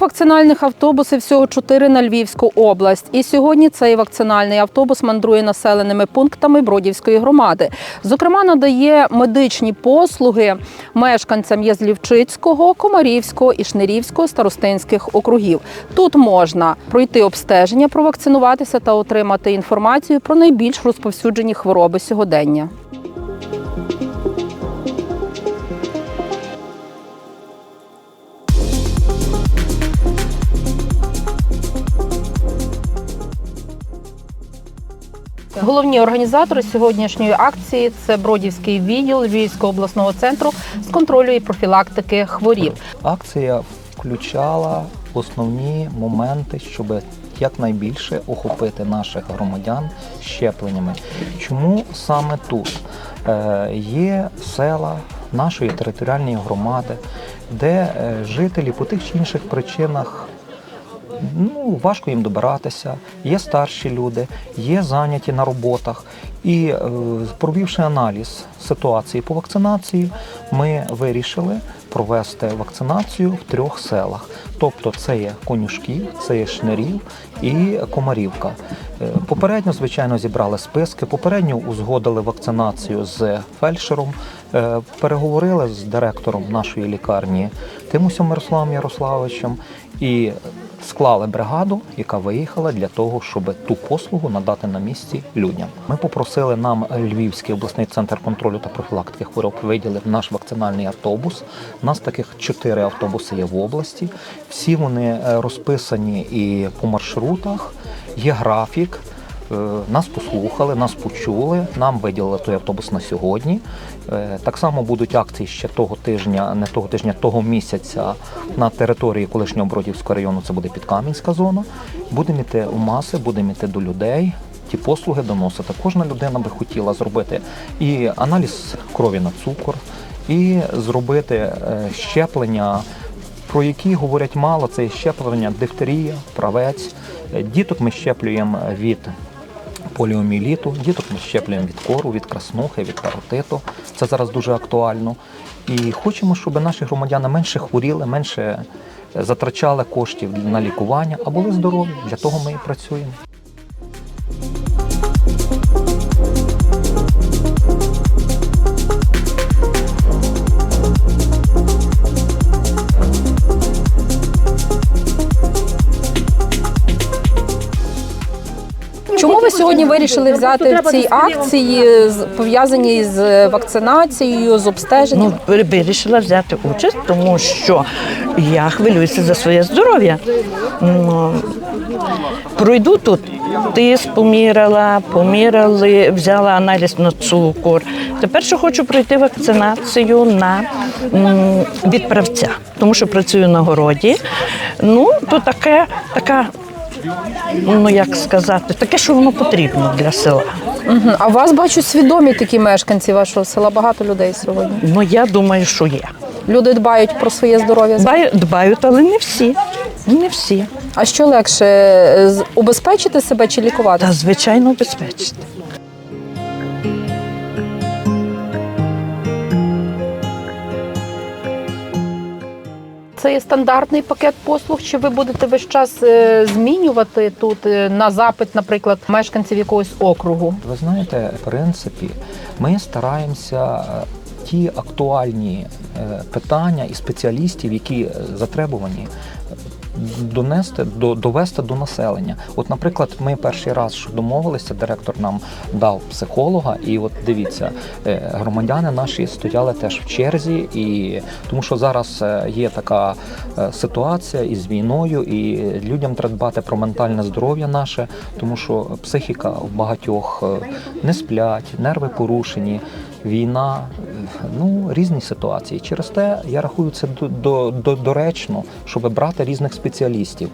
Таких вакцинальних автобусів всього чотири на Львівську область. І сьогодні цей вакцинальний автобус мандрує населеними пунктами Бродівської громади. Зокрема, надає медичні послуги мешканцям Язлівчицького, Комарівського і Шнирівського старостинських округів. Тут можна пройти обстеження, провакцинуватися та отримати інформацію про найбільш розповсюджені хвороби сьогодення. Головні організатори сьогоднішньої акції це Бродівський відділ Львівського обласного центру з контролю і профілактики хворіб. Акція включала основні моменти, щоб якнайбільше охопити наших громадян щепленнями. Чому саме тут? Е, Є села нашої територіальної громади, де е, жителі по тих чи інших причинах ну, важко їм добиратися, є старші люди, є зайняті на роботах. І е, провівши аналіз ситуації по вакцинації, ми вирішили провести вакцинацію в трьох селах. Тобто це є Конюшків, це є Шнирів і Комарівка. Е, Попередньо, звичайно, зібрали списки, попередньо узгодили вакцинацію з фельдшером, е, переговорили з директором нашої лікарні Тимусем Мирославом Ярославовичем і склали бригаду, яка виїхала для того, щоб ту послугу надати на місці людям. Ми попросили нам Львівський обласний центр контролю та профілактики хвороб виділив наш вакцинальний автобус. У нас таких чотири автобуси є в області. Всі вони е, розписані і по маршрутах, є графік. Е, Нас послухали, нас почули, нам виділили той автобус на сьогодні. Е, Так само будуть акції ще того тижня, не того тижня, того місяця на території колишнього Бродівського району. Це буде Підкам'янська зона. Будемо йти у маси, будемо йти до людей. Ті послуги доносити. Кожна людина би хотіла зробити і аналіз крові на цукор, і зробити е, щеплення, про які говорять мало. Це щеплення дифтерія, правець. Діток ми щеплюємо від поліоміеліту, діток ми щеплюємо від кору, від краснухи, від паротиту. Це зараз дуже актуально. І хочемо, щоб наші громадяни менше хворіли, менше е, затрачали коштів на лікування, а були здорові. Для того ми і працюємо. Сьогодні вирішили взяти в цій акції пов'язані з вакцинацією, з обстеженням? Ну, вирішила взяти участь, тому що я хвилююся за своє здоров'я. Ну, Пройду тут, тиск поміряла, поміряли, взяла аналіз на цукор. Тепер що хочу пройти вакцинацію на відправця, тому що працюю на городі. Ну, то таке, така, ну як сказати, таке, що воно потрібно для села. Угу. А у вас бачу свідомі такі мешканці вашого села. Багато людей сьогодні. Ну, я думаю, що є. Люди дбають про своє здоров'я. Дбаю, дбають, але не всі. Не всі. А що легше убезпечити себе чи лікувати? Та звичайно безпечно. Це є стандартний пакет послуг. Чи ви будете весь час е, змінювати тут е, на запит, наприклад, мешканців якогось округу? Ви знаєте, в принципі, ми стараємося е, ті актуальні питання і спеціалістів, які затребувані, донести до довести до населення. От, наприклад, ми перший раз що домовилися, директор нам дав психолога, і от дивіться, е, громадяни наші стояли теж в черзі, і тому що зараз е, є така е, ситуація із війною, і людям треба дбати про ментальне здоров'я наше, тому що психіка в багатьох не сплять, нерви порушені. Війна, ну різні ситуації. Через те я рахую це до, до, до, доречно, щоб брати різних спеціалістів.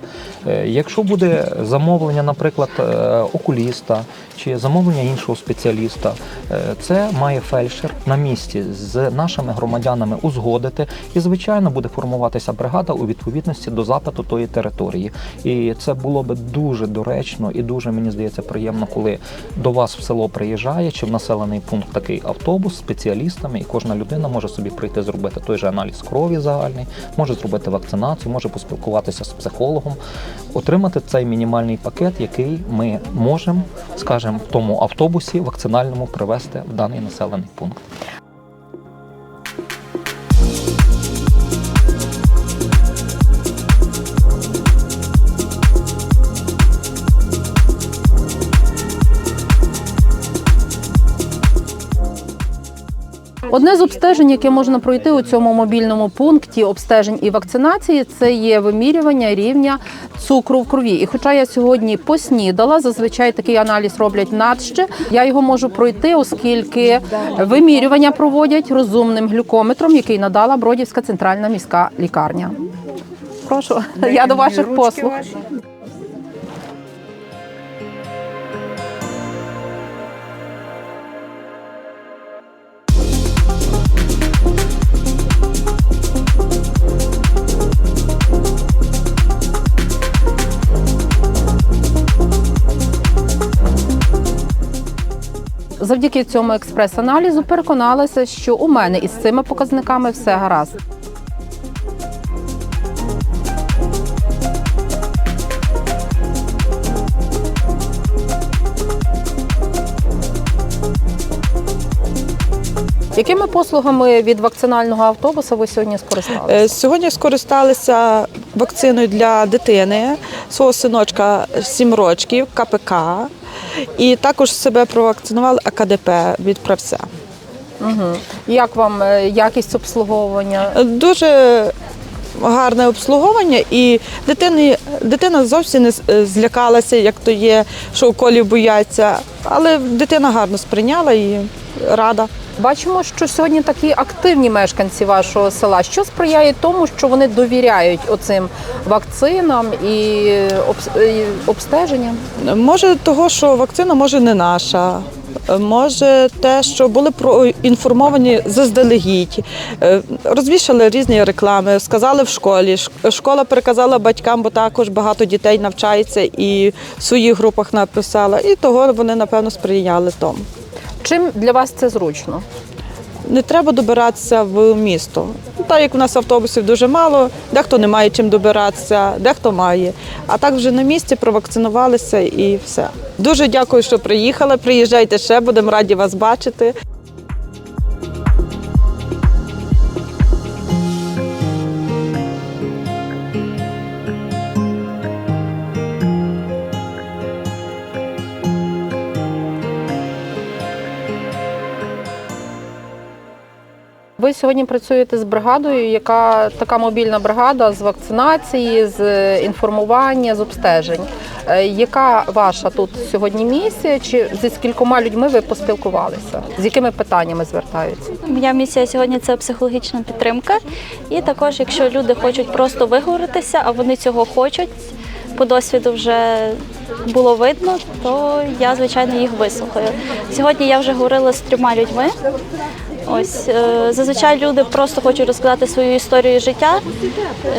Е, Якщо буде замовлення, наприклад, е, окуліста чи замовлення іншого спеціаліста, е, це має фельдшер на місці з нашими громадянами узгодити, і звичайно буде формуватися бригада у відповідності до запиту тої території. І це було би дуже доречно і дуже мені здається приємно, коли до вас в село приїжджає чи в населений пункт такий автобус з спеціалістами, кожна людина може собі прийти зробити той же аналіз крові загальний, може зробити вакцинацію, може поспілкуватися з психологом, отримати цей мінімальний пакет, який ми можемо, скажімо, в тому автобусі вакцинальному привезти в даний населений пункт. Одне з обстежень, яке можна пройти у цьому мобільному пункті обстежень і вакцинації, це є вимірювання рівня цукру в крові. І хоча я сьогодні поснідала, зазвичай такий аналіз роблять надще, я його можу пройти, оскільки вимірювання проводять розумним глюкометром, який надала Бродівська центральна міська лікарня. Прошу, я до ваших послуг. Завдяки цьому експрес-аналізу переконалася, що у мене із цими показниками все гаразд. Якими послугами від вакцинального автобуса ви сьогодні скористалися? Е, Сьогодні скористалися вакциною для дитини, свого синочка 7 років, КПК. І також себе провакцинували АКДП від правця. Угу. Як вам е, якість обслуговування? Дуже гарне обслуговування, і дитини, дитина зовсім не е, злякалася, як то є, що уколів бояться. Але дитина гарно сприйняла і рада. Бачимо, що сьогодні такі активні мешканці вашого села. Що сприяє тому, що вони довіряють оцим вакцинам і обстеженням? Може, того, що вакцина може не наша. Може, те, що були проінформовані заздалегідь, Е, розвішали різні реклами, сказали в школі. Школа переказала батькам, бо також багато дітей навчається і в своїх групах написала. І того вони, напевно, сприяли тому. Чим для вас це зручно? Не треба добиратися в місто. Ну, Так як у нас автобусів дуже мало, дехто не має чим добиратися, дехто має. А так вже на місці провакцинувалися і все. Дуже дякую, що приїхали. Приїжджайте ще, будемо раді вас бачити. Ви сьогодні працюєте з бригадою, яка така мобільна бригада з вакцинації, з е, інформування, з обстежень. Е, Яка ваша тут сьогодні місія? Чи зі скількома людьми ви поспілкувалися? З якими питаннями звертаються? Моя місія сьогодні це психологічна підтримка. І також, якщо люди хочуть просто виговоритися, а вони цього хочуть, по досвіду вже було видно, то я, звичайно, їх вислухаю. Сьогодні я вже говорила з трьома людьми. Ось е, зазвичай люди просто хочуть розказати свою історію життя,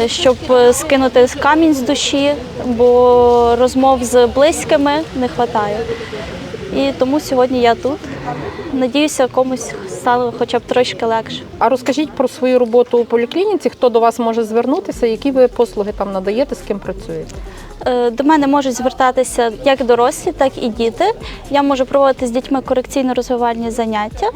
е, щоб е, скинути камінь з душі, бо розмов з близькими не вистачає. І тому сьогодні я тут. Надіюся, комусь стало хоча б трошки легше. А розкажіть про свою роботу у поліклініці, хто до вас може звернутися, які ви послуги там надаєте, з ким працюєте? Е, До мене можуть звертатися як дорослі, так і діти. Я можу проводити з дітьми корекційно-розвивальні заняття.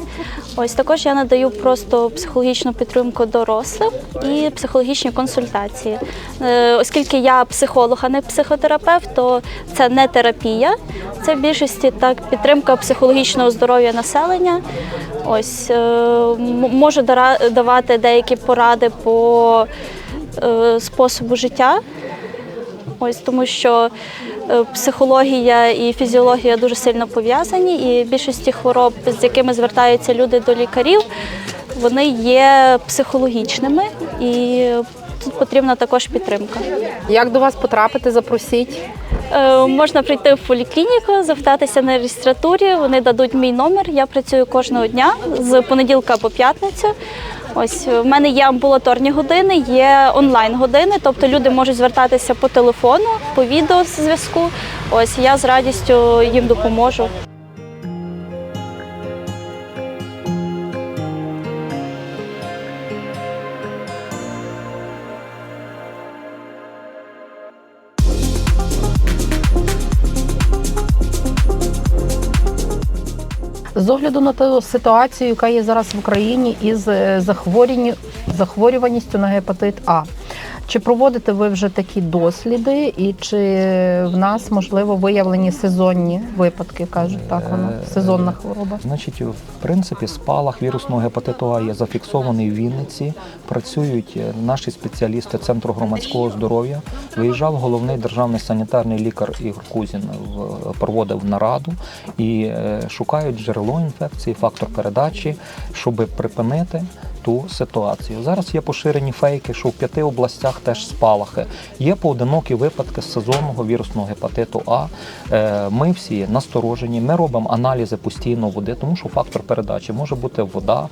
Ось також я надаю просто психологічну підтримку дорослим і психологічні консультації. Е, Оскільки я психолог, а не психотерапевт, то це не терапія, це в більшості так підтримка психологічного здоров'я населення. Ось е, можу давати деякі поради по способу життя. Ось тому, що е, психологія і фізіологія дуже сильно пов'язані, і більшості хвороб, з якими звертаються люди до лікарів, вони є психологічними, і тут потрібна також підтримка. Як до вас потрапити? Запросіть. Е, Можна прийти в поліклініку, запитатися на реєстратурі. Вони дадуть мій номер. Я працюю кожного дня з понеділка по п'ятницю. Ось в мене є амбулаторні години, є онлайн години, тобто люди можуть звертатися по телефону, по відеозв'язку. Ось я з радістю їм допоможу. З огляду на ту ситуацію, яка є зараз в Україні із е, захворюваністю на гепатит А. Чи проводите ви вже такі досліди, і чи в нас можливо виявлені сезонні випадки? кажуть так, воно Е, сезонна хвороба. Значить, в принципі, спалах вірусного гепатиту А є зафіксований в Вінниці. Працюють е, наші спеціалісти Центру громадського здоров'я. Виїжджав головний державний санітарний лікар Ігор Кузін, в- проводив нараду і е, шукають джерело інфекції, фактор передачі, щоб припинити. Ту ситуацію зараз є поширені фейки, що в п'яти областях теж спалахи. Є поодинокі випадки з сезонного вірусного гепатиту А. Е, Ми всі насторожені. Ми робимо аналізи постійно води, тому що фактор передачі може бути вода.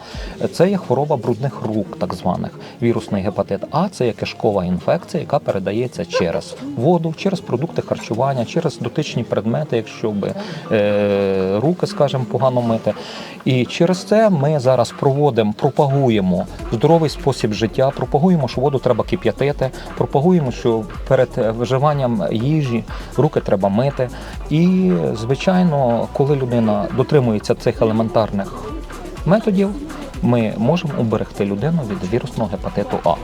Це є хвороба брудних рук, так званих вірусний гепатит. А це є кишкова інфекція, яка передається через воду, через продукти харчування, через дотичні предмети, якщо би е, руки, скажімо, погано мити. І через це ми зараз проводимо, пропагуємо здоровий спосіб життя, пропагуємо, що воду треба кип'ятити, пропагуємо, що перед е, вживанням їжі руки треба мити. І, звичайно, коли людина дотримується цих елементарних методів, ми можемо уберегти людину від вірусного гепатиту А.